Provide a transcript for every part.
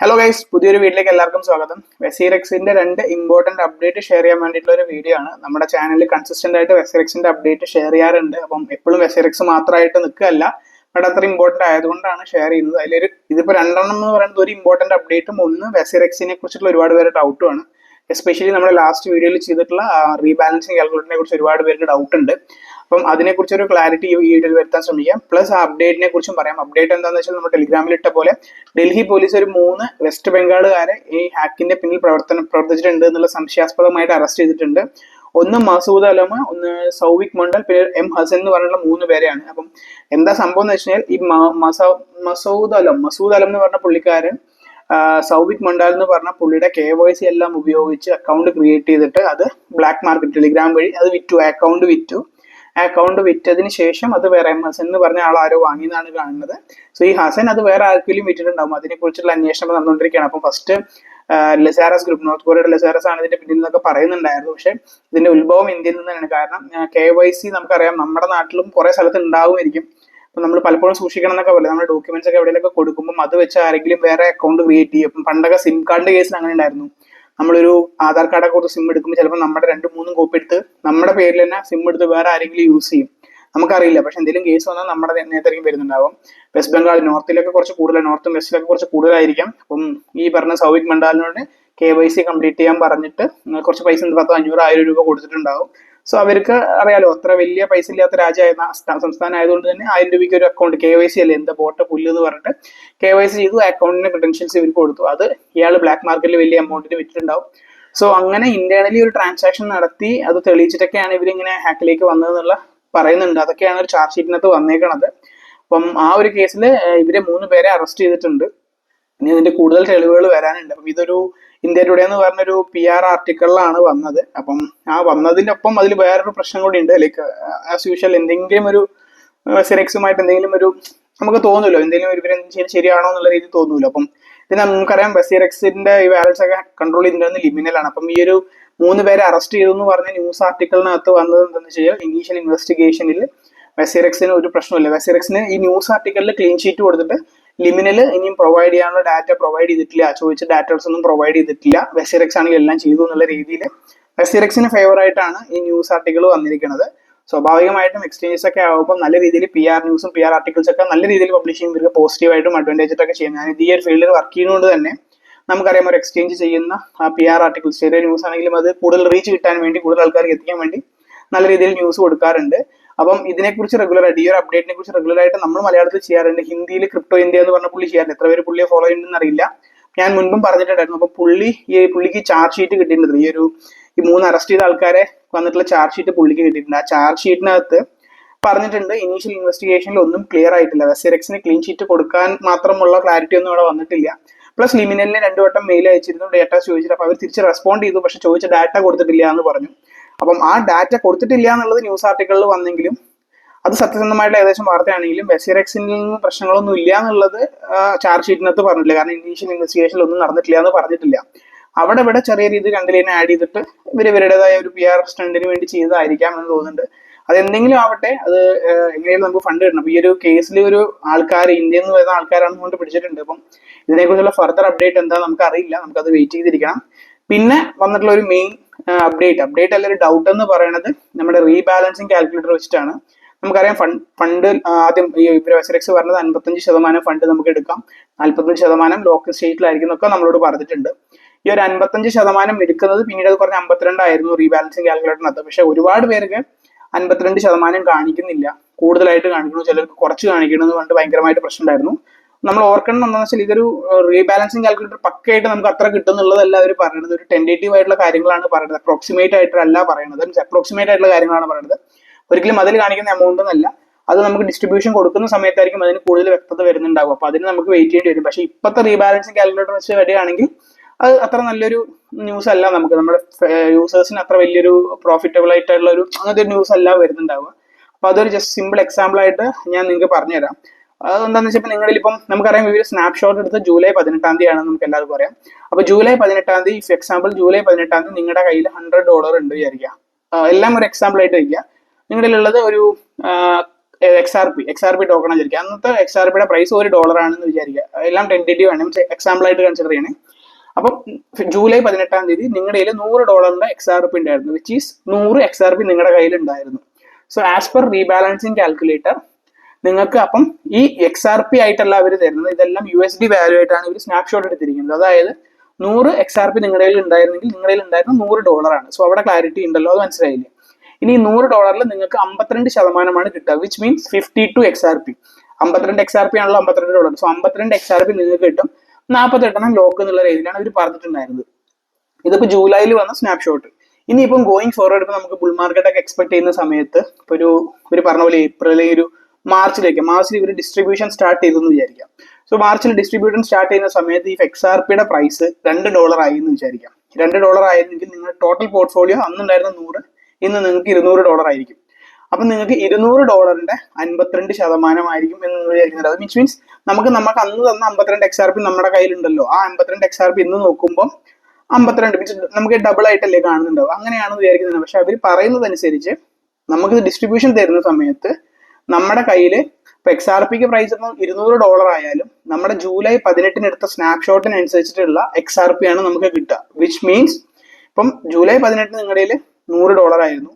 Hello guys പുതിയൊരു വീട്ടിലേക്ക് എല്ലാവർക്കും സ്വാഗതം. വെസിറെക്സിന്റെ രണ്ട് ഇമ്പോർട്ടന്റ് അപ്ഡേറ്റ് ഷെയർ ചെയ്യാൻ വേണ്ടിയിട്ടുള്ള ഒരു വീഡിയോ ആണ്. നമ്മുടെ ചാനലിൽ കൺസിസ്റ്റന്റ് ആയിട്ട് വെസിറെക്സിന്റെ അപ്ഡേറ്റ് ഷെയർ ചെയ്യാറുണ്ട്. അപ്പം എപ്പോഴും വെസിറെക്സ് മാത്രമായിട്ട് നിൽക്കുകയല്ല. ബട്ട് അത്ര ഇമ്പോർട്ടന്റ് ആയതുകൊണ്ടാണ് ഷെയർ ചെയ്യുന്നത്. അതിലൊരു ഇതിപ്പോ രണ്ടെണ്ണം എന്ന് പറയുന്നത് ഒരു ഇമ്പോർട്ടന്റ് അപ്ഡേറ്റും ഒന്ന് വെസിറെക്സിനെ കുറിച്ചിട്ടുള്ള ഒരുപാട് പേര് ഡൗട്ടുമാണ് എസ്പെഷ്യലി നമ്മുടെ ലാസ്റ്റ് വീഡിയോയിൽ ചെയ്തിട്ടുള്ള റീബാലൻസിങ് കാൽക്കുലേറ്ററിനെ കുറിച്ച് ഒരുപാട് പേർക്ക് ഡൗട്ട് ഉണ്ട്. അപ്പം അതിനെക്കുറിച്ച് ഒരു ക്ലാരിറ്റി ഈ വീഡിയോയിൽ വരുത്താൻ ശ്രമിക്കാം. പ്ലസ് അപ്ഡേറ്റിനെ കുറിച്ചും പറയാം. അപ്ഡേറ്റ് എന്താണെന്ന് വെച്ചാൽ നമ്മൾ ടെലിഗ്രാമിൽ ഇട്ട പോലെ ഡൽഹി പോലീസ് ഒരു മൂന്ന് വെസ്റ്റ് ബംഗാളുകാരെ ഈ ഹാക്കിന്റെ പിന്നിൽ പ്രവർത്തനം പ്രവർത്തിച്ചിട്ടുണ്ട് എന്നുള്ള സംശയാസ്പദമായിട്ട് അറസ്റ്റ് ചെയ്തിട്ടുണ്ട്. ഒന്ന് മസൂദ് അലമ ഒന്ന് സൗവിക് മണ്ഡൽ പിന്നെ എം ഹസൻ എന്ന് പറഞ്ഞുള്ള മൂന്ന് പേരെയാണ്. അപ്പം എന്താ സംഭവം എന്ന് വെച്ചാൽ ഈ മസൂദ് അലം മസൂദ് അലം എന്ന് പറഞ്ഞ പുള്ളിക്കാരൻ സൗബിക് മണ്ടാൽ എന്ന് പറഞ്ഞ പുള്ളിയുടെ കെ വൈ സി എല്ലാം ഉപയോഗിച്ച് അക്കൗണ്ട് ക്രിയേറ്റ് ചെയ്തിട്ട് അത് ബ്ലാക്ക് മാർക്കറ്റ് ടെലിഗ്രാം വഴി അത് വിറ്റു അക്കൗണ്ട് വിറ്റു. അക്കൗണ്ട് വിറ്റതിന് ശേഷം അത് വേറെ എം ഹസൻ എന്ന് പറഞ്ഞ ആൾ ആരോ വാങ്ങിയെന്നാണ് കാണുന്നത്. സോ ഈ ഹസൻ അത് വേറെ ആർക്കെങ്കിലും വിറ്റിട്ടുണ്ടാവും. അതിനെ കുറിച്ചുള്ള അന്വേഷണം നടന്നുകൊണ്ടിരിക്കുകയാണ്. അപ്പം ഫസ്റ്റ് ലെസാറസ് ഗ്രൂപ്പ് നോർത്ത് കൊറിയയുടെ ലെസാറസ് ആണ് ഇതിന്റെ പിന്നിൽ നിന്നൊക്കെ പറയുന്നുണ്ടായിരുന്നു. പക്ഷെ ഇതിന്റെ ഉത്ഭവം ഇന്ത്യയിൽ നിന്നാണ് കാരണം കെ വൈ സി നമുക്കറിയാം നമ്മുടെ നാട്ടിലും കുറെ സ്ഥലത്ത് ഉണ്ടാവുമായിരിക്കും. അപ്പൊ നമ്മൾ പലപ്പോഴും സൂക്ഷിക്കണം എന്നൊക്കെ പറയും. നമ്മുടെ ഡോക്യുമെന്റ്സ് ഒക്കെ എവിടെയൊക്കെ കൊടുക്കുമ്പോൾ അത് വെച്ച് ആരെങ്കിലും വേറെ അക്കൗണ്ട് ക്രിയേറ്റ് ചെയ്യും. പണ്ടൊക്കെ സിം കാർഡിന്റെ കേസിൽ അങ്ങനെ ഉണ്ടായിരുന്നു നമ്മളൊരു ആധാർ കാർഡൊക്കെ കൊടുത്ത് സിം എടുക്കുമ്പോൾ ചിലപ്പോൾ നമ്മുടെ രണ്ടും മൂന്നും കോപ്പി എടുത്ത് നമ്മുടെ പേരിൽ തന്നെ സിം എടുത്ത് വേറെ ആരെങ്കിലും യൂസ് ചെയ്യും. നമുക്കറിയില്ല. പക്ഷെ എന്തെങ്കിലും കേസ് വന്നാൽ നമ്മുടെ നേരത്തേക്കും വരുന്നുണ്ടാവും. വെസ്റ്റ് ബംഗാൾ നോർത്തിലൊക്കെ കുറച്ച് കൂടുതൽ നോർത്തും വെസ്റ്റിലൊക്കെ കുറച്ച് കൂടുതലായിരിക്കാം. അപ്പം ഈ പറഞ്ഞ സൗവിക് മണ്ഡാലിനോട് കെ വൈ സി കംപ്ലീറ്റ് ചെയ്യാൻ പറഞ്ഞിട്ട് കുറച്ച് പൈസ പത്തോ അഞ്ഞൂറ് ആയിരം രൂപ കൊടുത്തിട്ടുണ്ടാവും. സോ അവർക്ക് അറിയാലോ അത്ര വലിയ പൈസ ഇല്ലാത്ത രാജ്യമായിരുന്ന സ്ഥാ- സംസ്ഥാനം ആയതുകൊണ്ട് തന്നെ ആയിരം രൂപയ്ക്ക് ഒരു അക്കൗണ്ട് കെ വൈ സി അല്ലേ എന്താ ബോട്ട് പുല്ല് എന്ന് പറഞ്ഞിട്ട് കെ വൈ സി ചെയ്തു അക്കൗണ്ടിന്റെ ക്രെഡൻഷ്യൽസ് ഇവർക്ക് കൊടുത്തു. അത് ഇയാൾ ബ്ലാക്ക് മാർക്കറ്റിൽ വലിയ എമൗണ്ടിന് വിറ്റിട്ടുണ്ടാവും. സോ അങ്ങനെ ഇന്റേണലി ഒരു ട്രാൻസാക്ഷൻ നടത്തി അത് തെളിയിച്ചിട്ടൊക്കെയാണ് ഇവരിങ്ങനെ ഹാക്കിലേക്ക് വന്നതെന്നുള്ള പറയുന്നുണ്ട്. അതൊക്കെയാണ് ഒരു ചാർജ് ഷീറ്റിനകത്ത് വന്നേക്കണത്. അപ്പം ആ ഒരു കേസിൽ ഇവരെ മൂന്ന് പേരെ അറസ്റ്റ് ചെയ്തിട്ടുണ്ട്. ഇനി ഇതിന്റെ കൂടുതൽ തെളിവുകൾ വരാനുണ്ട്. അപ്പം ഇതൊരു ഇന്ത്യ ടുഡേ എന്ന് പറഞ്ഞൊരു പി ആർ ആർട്ടിക്കിളിലാണ് വന്നത്. അപ്പം ആ വന്നതിനൊപ്പം അതിൽ വേറൊരു പ്രശ്നം കൂടി ഉണ്ട് ലൈക്ക് ആസ് യൂഷ്വൽ എന്തെങ്കിലും ഒരു സെറക്സുമായിട്ട് എന്തെങ്കിലും ഒരു നമുക്ക് തോന്നുമല്ലോ എന്തെങ്കിലും ഒരു ചെയ്യുന്നത് ശരിയാണോ എന്നുള്ള രീതി തോന്നുമല്ലോ അപ്പം പിന്നെ നമുക്കറിയാം ബസീറക്സിന്റെ ഈ വാലൻസ് ഒക്കെ കൺട്രോൾ ചെയ്യുന്നത് ലിമിനലാണ് അപ്പം ഈ ഒരു മൂന്ന് പേരെ അറസ്റ്റ് ചെയ്തു എന്ന് പറഞ്ഞ ന്യൂസ് ആർട്ടിക്കിളിനകത്ത് വന്നത് എന്താണെന്ന് വെച്ച് കഴിഞ്ഞാൽ ഇനീഷ്യൽ ഇൻവെസ്റ്റിഗേഷനിൽ വെസിറക്സിന് ഒരു പ്രശ്നമില്ല. വെസിറക്സിന് ഈ ന്യൂസ് ആർട്ടിക്കിളിൽ ക്ലീൻ ഷീറ്റ് കൊടുത്തിട്ട് ലിമിനൽ ഇനിയും പ്രൊവൈഡ് ചെയ്യാനുള്ള ഡാറ്റ പ്രൊവൈഡ് ചെയ്തിട്ടില്ല. ചോദിച്ച ഡാറ്റാസ് ഒന്നും പ്രൊവൈഡ് ചെയ്തിട്ടില്ല. വെസിറക്സ് ആണെങ്കിൽ എല്ലാം ചെയ്തു എന്നുള്ള രീതിയിൽ വെസിറക്സിന് ഫേവർ ആയിട്ടാണ് ഈ ന്യൂസ് ആർട്ടിക്കിൾ വന്നിരിക്കുന്നത്. സ്വാഭാവികമായിട്ടും എക്സ്ചേഞ്ചസ് ഒക്കെ ആകുമ്പോൾ നല്ല രീതിയിൽ പി ആർ ന്യൂസും പി ആർ ആർട്ടിക്കിൾസ് ഒക്കെ നല്ല രീതിയിൽ പബ്ലിഷ് ചെയ്യുന്നവർക്ക് പോസിറ്റീവായിട്ടും അഡ്വാന്റേജ് ഒക്കെ ചെയ്യുന്നത് ഞാൻ ഈ ഒരു ഫീൽഡിൽ വർക്ക് ചെയ്യുന്നതുകൊണ്ട് തന്നെ നമുക്കറിയാം ഒരു എക്സ്ചേഞ്ച് ചെയ്യുന്ന പി ആർ ആർട്ടിക്കിൾസ് ചെറിയ ന്യൂസ് ആണെങ്കിലും അത് കൂടുതൽ റീച്ച് കിട്ടാൻ വേണ്ടി കൂടുതൽ ആൾക്കാർക്ക് എത്തിക്കാൻ വേണ്ടി നല്ല രീതിയിൽ ന്യൂസ് കൊടുക്കാറുണ്ട്. അപ്പം ഇതിനെക്കുറിച്ച് റെഗുലർ ആയിട്ട് ഈ ഒരു അപ്ഡേറ്റിനെ കുറിച്ച് റെഗുലർ ആയിട്ട് നമ്മൾ മലയാളത്തിൽ ചെയ്യാറുണ്ട്. ഹിന്ദിയിൽ ക്രിപ്റ്റോ ഇന്ത്യ എന്ന് പറഞ്ഞ പുള്ളി ചെയ്യാറുണ്ട് എത്ര പേര് പുള്ളിയെ ഫോളോ ചെയ്യുന്നുണ്ടെന്ന് അറിയില്ല. ഞാൻ മുൻപും പറഞ്ഞിട്ടുണ്ടായിരുന്നു. അപ്പൊ പുള്ളി ഈ പുള്ളിക്ക് ചാർജ് ഷീറ്റ് കിട്ടിയിട്ടുണ്ട്. ഈ ഒരു ഈ മൂന്ന് അറസ്റ്റ് ചെയ്ത ആൾക്കാരെ വന്നിട്ടുള്ള ചാർജ് ഷീറ്റ് പുള്ളിക്ക് കിട്ടിയിട്ടുണ്ട്. ആ ചാർജ് ഷീറ്റിനകത്ത് പറഞ്ഞിട്ടുണ്ട് ഇനീഷ്യൽ ഇൻവെസ്റ്റിഗേഷനിൽ ഒന്നും ക്ലിയർ ആയിട്ടില്ല. വെസിറക്സിന് ക്ലീൻ ഷീറ്റ് കൊടുക്കാൻ മാത്രമുള്ള ക്ലാരിറ്റി ഒന്നും അവിടെ വന്നിട്ടില്ല. പ്ലസ് ലിമിനലിന് രണ്ടു വട്ടം മെയിൽ അയച്ചിരുന്നു. ഡേറ്റ ചോദിച്ചിട്ട് അപ്പൊ അവർ തിരിച്ച് റെസ്പോണ്ട് ചെയ്തു. പക്ഷെ ചോദിച്ച ഡാറ്റ കൊടുത്തിട്ടില്ല എന്ന് പറഞ്ഞു. അപ്പം ആ ഡാറ്റ കൊടുത്തിട്ടില്ല എന്നുള്ളത് ന്യൂസ് ആർട്ടിക്കിളിൽ വന്നെങ്കിലും അത് സത്യസന്ധമായിട്ടുള്ള ഏകദേശം വാർത്തയാണെങ്കിലും ബെസിറക്സിൽ നിന്ന് പ്രശ്നങ്ങളൊന്നും ഇല്ല എന്നുള്ളത് ചാർജ് ഷീറ്റിനകത്ത് പറഞ്ഞിട്ടില്ല. കാരണം ഇനീഷ്യൽ ഇൻവെസ്റ്റിഗേഷനിൽ ഒന്നും നടന്നിട്ടില്ല എന്ന് പറഞ്ഞിട്ടില്ല. അവിടെ ഇവിടെ ചെറിയ രീതിയിൽ രണ്ട് ആഡ് ചെയ്തിട്ട് ഇവർ ഇവരുടേതായ ഒരു പി ആർ സ്റ്റണ്ടിന് വേണ്ടി ചെയ്തതായിരിക്കാം എന്ന് തോന്നുന്നുണ്ട്. അത് എന്തെങ്കിലും ആവട്ടെ അത് എങ്ങനെയാലും നമുക്ക് ഫണ്ട് കിട്ടണം. ഈ ഒരു കേസിൽ ഒരു ആൾക്കാർ ഇന്ത്യയിൽ നിന്ന് വരുന്ന ആൾക്കാരാണ് കൊണ്ട് പിടിച്ചിട്ടുണ്ട്. അപ്പം ഇതിനെക്കുറിച്ചുള്ള ഫർദർ അപ്ഡേറ്റ് എന്താ നമുക്ക് അറിയില്ല നമുക്കത് വെയിറ്റ് ചെയ്തിരിക്കണം. പിന്നെ വന്നിട്ടുള്ള ഒരു മെയിൻ അപ്ഡേറ്റ് അപ്ഡേറ്റ് അല്ല ഡൗട്ട് എന്ന് പറയുന്നത് നമ്മുടെ റീബാലൻസിങ് കാൽക്കുലേറ്റർ വെച്ചിട്ടാണ്. നമുക്കറിയാം ഫണ്ട് ഫണ്ട് ആദ്യം ഈ എക്സ് പറഞ്ഞത് അൻപത്തഞ്ച് ശതമാനം ഫണ്ട് നമുക്ക് എടുക്കാം. നാൽപ്പത്തഞ്ച് ശതമാനം ലോക്കൽ സ്റ്റേറ്റിലായിരിക്കും എന്നൊക്കെ നമ്മളോട് പറഞ്ഞിട്ടുണ്ട്. ഈ ഒരു അൻപത്തഞ്ച് ശതമാനം എടുക്കുന്നത് പിന്നീട് അത് കുറഞ്ഞ അമ്പത്തിരണ്ടായിരുന്നു റീബാലൻസിങ് കാൽക്കുലേറ്ററിനകത്ത് പക്ഷെ ഒരുപാട് പേർക്ക് അൻപത്തിരണ്ട് ശതമാനം കാണിക്കുന്നില്ല. കൂടുതലായിട്ട് കാണിക്കുന്നു. ചിലർക്ക് കുറച്ച് കാണിക്കണമെന്ന് പറഞ്ഞിട്ട് ഭയങ്കരമായിട്ട് പ്രശ്നമുണ്ടായിരുന്നു. നമ്മൾ ഓർക്കണം എന്താണെന്ന് വെച്ചാൽ ഇതൊരു റീബാലൻസിങ് കാൽക്കുലേറ്റർ പക്കയായിട്ട് നമുക്ക് അത്ര കിട്ടുന്നുള്ളതല്ല അവർ പറയുന്നത് ഒരു ടെൻഡേറ്റീവ് ആയിട്ടുള്ള കാര്യങ്ങളാണ് പറയുന്നത് അപ്രോക്സിമേറ്റ് ആയിട്ടല്ല പറയുന്നത് അപ്രോക്സിമേറ്റ് ആയിട്ടുള്ള കാര്യങ്ങളാണ് പറയുന്നത് ഒരിക്കലും അതിൽ കാണിക്കുന്ന എമൗണ്ട് എന്നല്ല. അത് നമുക്ക് ഡിസ്ട്രിബ്യൂഷൻ കൊടുക്കുന്ന സമയത്തായിരിക്കും അതിന് കൂടുതൽ വ്യക്തത വരുന്നുണ്ടാവും അപ്പൊ അതിന് നമുക്ക് വെയിറ്റ് ചെയ്യേണ്ടി വരും. പക്ഷേ ഇപ്പോഴത്തെ റീബാലൻസിങ് കാൽക്കുലേറ്റർ വെച്ച് വരികയാണെങ്കിൽ അത് അത്ര നല്ലൊരു ന്യൂസ് അല്ല നമുക്ക്. നമ്മുടെ യൂസേഴ്സിന് അത്ര വലിയൊരു പ്രോഫിറ്റബിൾ ആയിട്ടുള്ള ഒരു അങ്ങനത്തെ ഒരു ന്യൂസ് അല്ല വരുന്നുണ്ടാവുക. അപ്പൊ അതൊരു ജസ്റ്റ് സിമ്പിൾ എക്സാമ്പിൾ ആയിട്ട് ഞാൻ നിങ്ങൾക്ക് പറഞ്ഞുതരാം. അതെന്താണെന്ന് വെച്ചാൽ നിങ്ങളിൽ ഇപ്പം നമുക്കറിയാം ഇവർ സ്നാപ്ഷോട്ട് എടുത്ത് ജൂലൈ പതിനെട്ടാം തീയതി നമുക്ക് എല്ലാവർക്കും അറിയാം. അപ്പൊ ജൂലൈ പതിനെട്ടാം തീയതി ഇഫ് എക്സാമ്പിൾ ജൂലൈ പതിനെട്ടാം തീയതി നിങ്ങളുടെ കയ്യിൽ ഹൺഡ്രഡ് ഡോളർ ഉണ്ട് വിചാരിക്കുക. എല്ലാം ഒരു എക്സാമ്പിൾ ആയിട്ട് വയ്ക്കുക. നിങ്ങളുടെ ഉള്ളത് ഒരു X R P X R P token വിചാരിക്കുക. അന്നത്തെ എക്സ് ആർ പിയുടെ പ്രൈസ് ഒരു ഡോളർ ആണെന്ന് വിചാരിക്കുക. എല്ലാം ടെന്റേറ്റീവ് ആണ്. എക്സാമ്പിൾ ആയിട്ട് കൺസിഡർ ചെയ്യണേ. അപ്പം ജൂലൈ പതിനെട്ടാം തീയതി നിങ്ങളുടെ കയ്യിൽ നൂറ് ഡോളറിന്റെ എക്സ് ആർ പി ഉണ്ടായിരുന്നു വിച്ച് ഈസ് നൂറ് എക്സ് ആർ പി നിങ്ങളുടെ കയ്യിൽ ഉണ്ടായിരുന്നു. So as per rebalancing calculator നിങ്ങൾക്ക് അപ്പം ഈ എക്സ് ആർ പി ആയിട്ടല്ല അവർ തരുന്നത്. ഇതെല്ലാം യു എസ് ഡി വാല്യൂ ആയിട്ടാണ് ഇവർ സ്നാപ്ഷോട്ട് എടുത്തിരിക്കുന്നത്. അതായത് നൂറ് എക്സ് ആർ പി നിങ്ങളുടെ കയ്യിൽ ഉണ്ടായിരുന്നെങ്കിൽ നിങ്ങളുടെ കയ്യിൽ ഉണ്ടായിരുന്ന നൂറ് ഡോളറാണ് സോ അവിടെ ക്ലാരിറ്റി ഉണ്ടല്ലോ അത് മനസ്സിലായില്ലേ? ഇനി നൂറ് ഡോളറിൽ നിങ്ങൾക്ക് അമ്പത്തിരണ്ട് ശതമാനമാണ് കിട്ടുക which means fifty two X R P അമ്പത്തിരണ്ട് എക്സ് ആർ പി ആണല്ലോ അമ്പത്തിരണ്ട് ഡോളർ സോ അമ്പത്തിരണ്ട് എക്സ് ആർ പി നിങ്ങൾക്ക് കിട്ടും. നാൽപ്പത്തെട്ടെണ്ണം ലോക്ക് എന്നുള്ള രീതിയിലാണ് അവർ പറഞ്ഞിട്ടുണ്ടായിരുന്നത്. ഇതിപ്പോ ജൂലൈയിൽ വന്ന സ്നാപ്ഷോട്ട് ഇനിയിപ്പം ഗോയിങ് ഫോർവേഡ് ഇപ്പം നമുക്ക് ബുൾ മാർക്കറ്റ് ഒക്കെ എക്സ്പെക്ട് ചെയ്യുന്ന സമയത്ത് ഇപ്പോൾ ഒരു ഒരു പറഞ്ഞ പോലെ ഏപ്രിൽ ഒരു മാർച്ചിലേക്ക്. മാർച്ചിൽ ഇവർ ഡിസ്ട്രിബ്യൂഷൻ സ്റ്റാർട്ട് ചെയ്തു എന്ന് വിചാരിക്കാം. സോ മാർച്ചിൽ ഡിസ്ട്രിബ്യൂഷൻ സ്റ്റാർട്ട് ചെയ്യുന്ന സമയത്ത് ഈ എക്സ് ആർ പിയുടെ പ്രൈസ് രണ്ട് ഡോളർ ആയി എന്ന് വിചാരിക്കാം. രണ്ട് ഡോളർ ആയിരുന്നെങ്കിൽ നിങ്ങൾ ടോട്ടൽ പോർട്ട്ഫോളിയോ അന്നുണ്ടായിരുന്ന നൂറ് ഇന്ന് നിങ്ങൾക്ക് ഇരുന്നൂറ് ഡോളർ ആയിരിക്കും. അപ്പം നിങ്ങൾക്ക് ഇരുന്നൂറ് ഡോളറിന്റെ അൻപത്തിരണ്ട് ശതമാനമായിരിക്കും എന്ന് വിചാരിക്കുന്നത്. അത് മീൻസ് മീൻസ് നമുക്ക് നമുക്ക് അന്ന് തന്ന അമ്പത്തിരണ്ട് എക്സ് ആർ പി നമ്മുടെ കയ്യിലുണ്ടല്ലോ. ആ അമ്പത്തിരണ്ട് എക്സ് ആർ പി ഇന്ന് നോക്കുമ്പോൾ അമ്പത്തിരണ്ട് മീൻസ് നമുക്ക് ഡബിൾ ആയിട്ടല്ലേ കാണുന്നുണ്ടാവും അങ്ങനെയാണെന്ന് വിചാരിക്കുന്നത് പക്ഷെ അവർ പറയുന്നത് അനുസരിച്ച് നമുക്ക് ഡിസ്ട്രിബ്യൂഷൻ തരുന്ന സമയത്ത് നമ്മുടെ കയ്യിൽ ഇപ്പൊ എക്സ് ആർ പിക്ക് പ്രൈസ് ഇപ്പം ഇരുന്നൂറ് ഡോളർ ആയാലും നമ്മുടെ ജൂലൈ പതിനെട്ടിന് എടുത്ത സ്നാപ്ഷോട്ടിനനുസരിച്ചിട്ടുള്ള എക്സ് ആർ പി ആണ് നമുക്ക് കിട്ടുക. വിച്ച് മീൻസ് ഇപ്പം ജൂലൈ പതിനെട്ടിന് നിങ്ങളുടെ കയ്യിൽ നൂറ് ഡോളർ ആയിരുന്നു.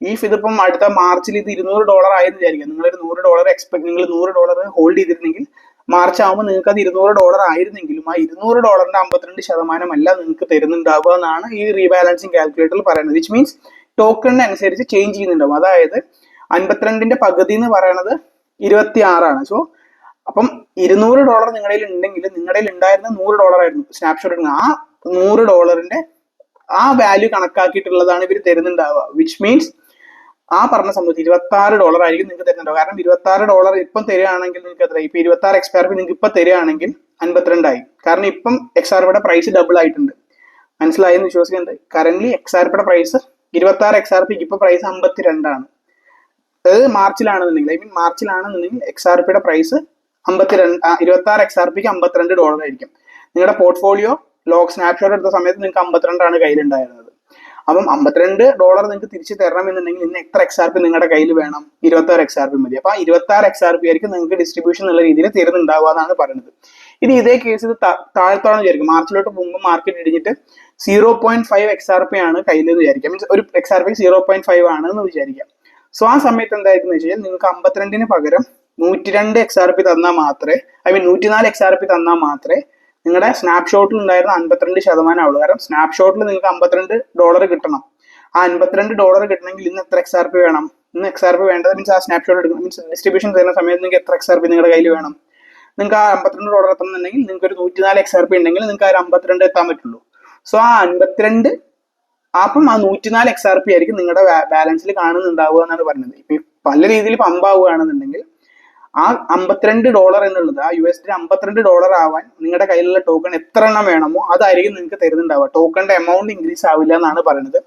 ഈ ഇതിപ്പം അടുത്ത മാർച്ചിൽ ഇത് ഇരുന്നൂറ് ഡോളർ ആയെന്ന് വിചാരിക്കുക നിങ്ങൾ ഒരു നൂറ് ഡോളർ എക്സ്പെക്ട് നിങ്ങൾ നൂറ് ഡോളർ ഹോൾഡ് ചെയ്തിരുന്നെങ്കിൽ മാർച്ച് ആകുമ്പോൾ നിങ്ങൾക്ക് അത് ഇരുന്നൂറ് ഡോളർ ആയിരുന്നെങ്കിലും ആ ഇരുന്നൂറ് ഡോളറിന്റെ അമ്പത്തിരണ്ട് ശതമാനം അല്ല നിങ്ങൾക്ക് തരുന്നുണ്ടാവുക എന്നാണ് ഈ റീബാലൻസിങ് കാൽക്കുലേറ്ററിൽ പറയുന്നത്. വിച്ച് മീൻസ് ടോക്കണിനനുസരിച്ച് ചേഞ്ച് ചെയ്യുന്നുണ്ടാവും. അതായത് അൻപത്തിരണ്ടിന്റെ പകുതി എന്ന് പറയുന്നത് ഇരുപത്തി ആറാണ് സോ അപ്പം ഇരുന്നൂറ് ഡോളർ നിങ്ങളുടെ കയ്യിൽ ഉണ്ടെങ്കിൽ നിങ്ങളുടെ ഉണ്ടായിരുന്ന നൂറ് ഡോളർ ആയിരുന്നു സ്നാപ്ഷോട്ട് എടുക്കുന്നത് ആ നൂറ് ഡോളറിന്റെ ആ വാല്യൂ കണക്കാക്കിയിട്ടുള്ളതാണ് ഇവർ തരുന്നുണ്ടാവുക. വിച്ച് മീൻസ് ആ പറഞ്ഞ സംബന്ധിച്ച് ഇരുപത്തി ആറ് ഡോളർ ആയിരിക്കും നിങ്ങൾക്ക് തരുന്നുണ്ടാവുക. കാരണം ഇരുപത്തി ആറ് ഡോളർ ഇപ്പം തരികയാണെങ്കിൽ നിങ്ങൾക്ക് എത്ര ഇപ്പൊ ഇരുപത്തി ആറ് എക്സ്പയർ നിങ്ങൾക്ക് ഇപ്പൊ തരികയാണെങ്കിൽ അൻപത്തിരണ്ടായി. കാരണം ഇപ്പം എക്സ് ആർ പിയുടെ പ്രൈസ് ഡബിൾ ആയിട്ടുണ്ട്. മനസ്സിലായെന്ന് വിശ്വസിക്കുന്നുണ്ട് കറന്റ് എക്സ് ആർ പിയുടെ പ്രൈസ് ഇരുപത്തി ആറ് എക്സ് ആർ പിക്ക് ഇപ്പൊ പ്രൈസ് അമ്പത്തിരണ്ടാണ്. അതായത് മാർച്ചിലാണെന്നുണ്ടെങ്കിൽ ഐ മീൻ മാർച്ചിലാണെന്നുണ്ടെങ്കിൽ എക്സ് ആർ പിയുടെ പ്രൈസ് അമ്പത്തിരണ്ട് ഇരുപത്തി ആറ് എക്സ് ആർ പിക്ക് അമ്പത്തിരണ്ട് ഡോളർ ആയിരിക്കും. നിങ്ങളുടെ പോർട്ട്ഫോളിയോ ലോക്ക് സ്നാപ്ഷോട്ട് എടുത്ത സമയത്ത് നിങ്ങൾക്ക് അമ്പത്തിരണ്ടാണ് കയ്യിലുണ്ടായിരുന്നത്. അപ്പം അമ്പത്തിരണ്ട് ഡോളർ നിങ്ങൾക്ക് തിരിച്ചു തരണം എന്നുണ്ടെങ്കിൽ ഇന്ന് എത്ര എക്സ് ആർ പി നിങ്ങളുടെ കയ്യിൽ വേണം? ഇരുപത്തി ആറ് എക്സ് ആർ പി മതി. അപ്പൊ ആ ഇരുപത്തി ആറ് എക്സ് ആർ പി ആയിരിക്കും നിങ്ങൾക്ക് ഡിസ്ട്രിബ്യൂഷൻ എന്നുള്ള രീതിയിൽ തീർന്നുണ്ടാവുക എന്നാണ് പറയുന്നത്. ഇനി ഇതേ കേസ് ഇത് താഴ്ത്തോളം വിചാരിക്കും. മാർച്ചിലോട്ട് പോകുമ്പോൾ market ഇടിഞ്ഞിട്ട് zero point five X R P ആണ് കയ്യിൽ എന്ന് വിചാരിക്കാം. മീൻസ് ഒരു X R P zero point five ആണ് എന്ന് വിചാരിക്കാം. സോ ആ സമയത്ത് എന്തായിരുന്നു വെച്ച് കഴിഞ്ഞാൽ നിങ്ങൾക്ക് അമ്പത്തിരണ്ടിന് പകരം നൂറ്റി രണ്ട് എക്സ് ആർ പി തന്നാൽ മാത്രമേ ഐ മീൻ നൂറ്റിനാല് എക്സ് ആർ പി തന്നാൽ മാത്രമേ നിങ്ങളുടെ സ്നാപ്ഷോട്ടിൽ ഉണ്ടായിരുന്ന അൻപത്തിരണ്ട് ശതമാനം ആവുള്ളൂ. കാരണം സ്നാപ്ഷോട്ടിൽ നിങ്ങൾക്ക് അമ്പത്തിരണ്ട് ഡോളർ കിട്ടണം. ആ അൻപത്തിരണ്ട് ഡോളർ കിട്ടണമെങ്കിൽ ഇന്ന് എത്ര എക്സ് ആർ പി വേണം? ഇന്ന് എക്സ് ആർ പി വേണ്ടത് മീൻസ് ആ സ്നാപ്ഷോട്ട് എടുക്കണം. മീൻസ് ഡിസ്ട്രിബ്യൂഷൻ തരുന്ന സമയത്ത് നിങ്ങൾക്ക് എത്ര എക്സ് ആർ പി നിങ്ങളുടെ കയ്യിൽ വേണം? നിങ്ങൾക്ക് ആ അമ്പത്തിരണ്ട് ഡോളർ എത്തണമെന്നുണ്ടെങ്കിൽ നിങ്ങൾക്ക് ഒരു നൂറ്റിനാല് എക്സ് ആർ പി ഉണ്ടെങ്കിൽ നിങ്ങൾക്ക് ആ ഒരു അമ്പത്തിരണ്ട് എത്താൻ പറ്റുള്ളൂ. സോ ആ അൻപത്തിരണ്ട് അപ്പം ആ നൂറ്റിനാല് എക്സ് ആർ പി ആയിരിക്കും നിങ്ങളുടെ ബാലൻസിൽ കാണുന്നുണ്ടാവുക എന്നാണ് പറഞ്ഞത് ഇപ്പൊ പല രീതിയിൽ പമ്പ് ആവുകയാണെന്നുണ്ടെങ്കിൽ ആ അമ്പത്തിരണ്ട് ഡോളർ എന്നുള്ളത് ആ യു എസ് ഡി അമ്പത്തിരണ്ട് ഡോളർ ആവാൻ നിങ്ങളുടെ കയ്യിലുള്ള ടോക്കൺ എത്ര എണ്ണം വേണമോ അതായിരിക്കും നിങ്ങൾക്ക് തരുന്നുണ്ടാവുക. ടോക്കണിന്റെ എമൗണ്ട് ഇൻക്രീസ് ആവില്ല എന്നാണ് പറയുന്നത്.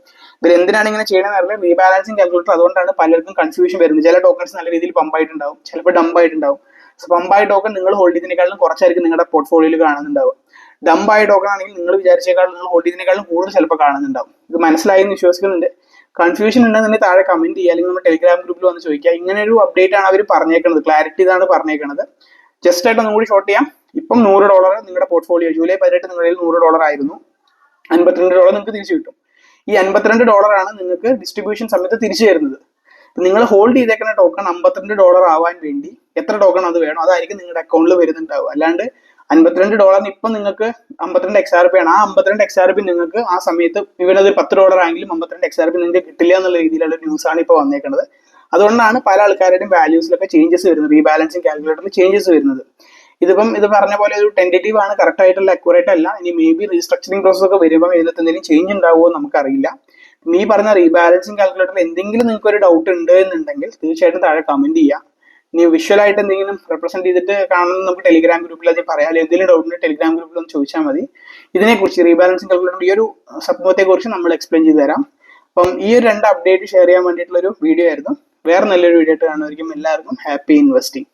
ഇവർ എന്തിനാണ് ഇങ്ങനെ ചെയ്യണമെന്ന് അറിയില്ല. റീബാലൻസിങ് കാൽക്കുലേറ്റർ അതുകൊണ്ടാണ് പലർക്കും കൺഫ്യൂഷൻ വരുന്നത്. ചില ടോക്കൺസ് നല്ല രീതിയിൽ പമ്പ് ആയിട്ടുണ്ടാവും ചിലപ്പോൾ ഡംപ് ആയിട്ടുണ്ടാവും. സോ പമ്പായ ടോക്കൺ നിങ്ങൾ ഹോൾഡ് ചെയ്തതിനേക്കാളും കുറച്ചായിരിക്കും നിങ്ങളുടെ പോർട്ട്ഫോളിയോയിൽ കാണുന്നുണ്ടാവുക. ഡംപായ ടോക്കൺ ആണെങ്കിൽ നിങ്ങൾ വിചാരിച്ചേക്കാളും നിങ്ങൾ ഹോൾഡ് കൂടുതൽ ചിലപ്പോൾ കാണുന്നുണ്ടാവും. ഇത് മനസ്സിലായി എന്ന് വിശ്വസിക്കുന്നുണ്ട്. കൺഫ്യൂഷൻ ഉണ്ടെന്നുണ്ടെങ്കിൽ താഴെ കമന്റ് ചെയ്യുക അല്ലെങ്കിൽ നമ്മുടെ ടെലിഗ്രാം ഗ്രൂപ്പിൽ വന്ന് ചോദിക്കുക. ഇങ്ങനെ ഒരു അപ്ഡേറ്റ് ആണ് അവർ പറഞ്ഞേക്കുന്നത് ക്ലാരിറ്റി ഇതാണ് പറഞ്ഞേക്കുന്നത് ജസ്റ്റ് ആയിട്ട് ഒന്നുകൂടി ഷോർട്ട് ചെയ്യാം. ഇപ്പം നൂറ് ഡോളർ നിങ്ങളുടെ പോർട്ട്ഫോളിയോ ജൂലൈ പതിനെട്ട് നിങ്ങളുടെ നൂറ് ഡോളർ ആയിരുന്നു. അൻപത്തിരണ്ട് ഡോളർ നിങ്ങൾക്ക് തിരിച്ചു കിട്ടും. ഈ അൻപത്തിരണ്ട് ഡോളറാണ് നിങ്ങൾക്ക് ഡിസ്ട്രിബ്യൂഷൻ സമയത്ത് തിരിച്ചു തരുന്നത്. നിങ്ങൾ ഹോൾഡ് ചെയ്തേക്കുന്ന ടോക്കൺ അമ്പത്തിരണ്ട് ഡോളർ ആവാൻ വേണ്ടി എത്ര ടോക്കൺ അത് വേണം അതായിരിക്കും നിങ്ങളുടെ അക്കൗണ്ടിൽ വരുന്നുണ്ടാവും അല്ലാണ്ട് അൻപത്തിരണ്ട് ഡോളറിന് ഇപ്പം നിങ്ങൾക്ക് അമ്പത്തിരണ്ട് എക്സ് ആർ പി ആണ്. ആ അമ്പത്തിരണ്ട് എക്സ് ആർ പി നിങ്ങൾക്ക് ആ സമയത്ത് ഇവനത് പത്ത് ഡോളർ ആണെങ്കിലും അമ്പത്തിരണ്ട് എക്സ് ആർ പി നിങ്ങൾക്ക് കിട്ടില്ല എന്നുള്ള രീതിയിലുള്ള ന്യൂസ് ആണ് ഇപ്പോൾ വന്നേക്കുന്നത് അതുകൊണ്ടാണ് പല ആൾക്കാരുടെയും വാല്യൂസിലൊക്കെ ചേഞ്ചസ് വരുന്നത്. റീബാലൻസിങ് കാൽക്കുലേറ്ററിൽ ചേഞ്ചസ് വരുന്നത്. ഇതിപ്പം ഇത് പറഞ്ഞ പോലെ ഒരു ടെന്റേറ്റീവ് ആണ്. കറക്റ്റ് ആയിട്ടുള്ള അക്യുറേറ്റ് അല്ല. ഇനി മേ ബി റീസ്ട്രക്ചറിങ് പ്രോസസ് ഒക്കെ വരുമ്പോൾ ഇതിനകത്ത് എന്തെങ്കിലും ചേഞ്ച് ഉണ്ടാവുമോ നമുക്കറിയില്ല. നീ പറഞ്ഞ റീബാലൻസിങ് കാൽക്കുലേറ്ററിൽ എന്തെങ്കിലും നിങ്ങൾക്ക് ഒരു ഡൗട്ട് ഉണ്ട് എന്നുണ്ടെങ്കിൽ തീർച്ചയായിട്ടും താഴെ കമന്റ് ചെയ്യുക ഇനി വിഷ്വൽ ആയിട്ട് എന്തെങ്കിലും റെപ്രസെന്റ് ചെയ്തിട്ട് കാണണം നമുക്ക് ടെലിഗ്രാം ഗ്രൂപ്പിൽ അത് പറയാം അല്ലെങ്കിൽ എന്തെങ്കിലും ഉണ്ടെങ്കിൽ ടെലിഗ്രാം ഗ്രൂപ്പിൽ ഒന്ന് ചോദിച്ചാൽ മതി. ഇതിനെക്കുറിച്ച് റീബാലൻസിങ് കാൽക്കുലേറ്റർ ഈ ഒരു സംഭവത്തെ കുറിച്ച് നമ്മൾ എക്സ്പ്ലെയിൻ ചെയ്തു തരാം. അപ്പം ഈ ഒരു രണ്ട് അപ്ഡേറ്റ് ഷെയർ ചെയ്യാൻ വേണ്ടിയിട്ടുള്ള ഒരു വീഡിയോ ആയിരുന്നു. വേറെ നല്ലൊരു വീഡിയോ ആയിട്ട് കാണുമായിരിക്കും എല്ലാവർക്കും ഹാപ്പി ഇൻവെസ്റ്റിംഗ്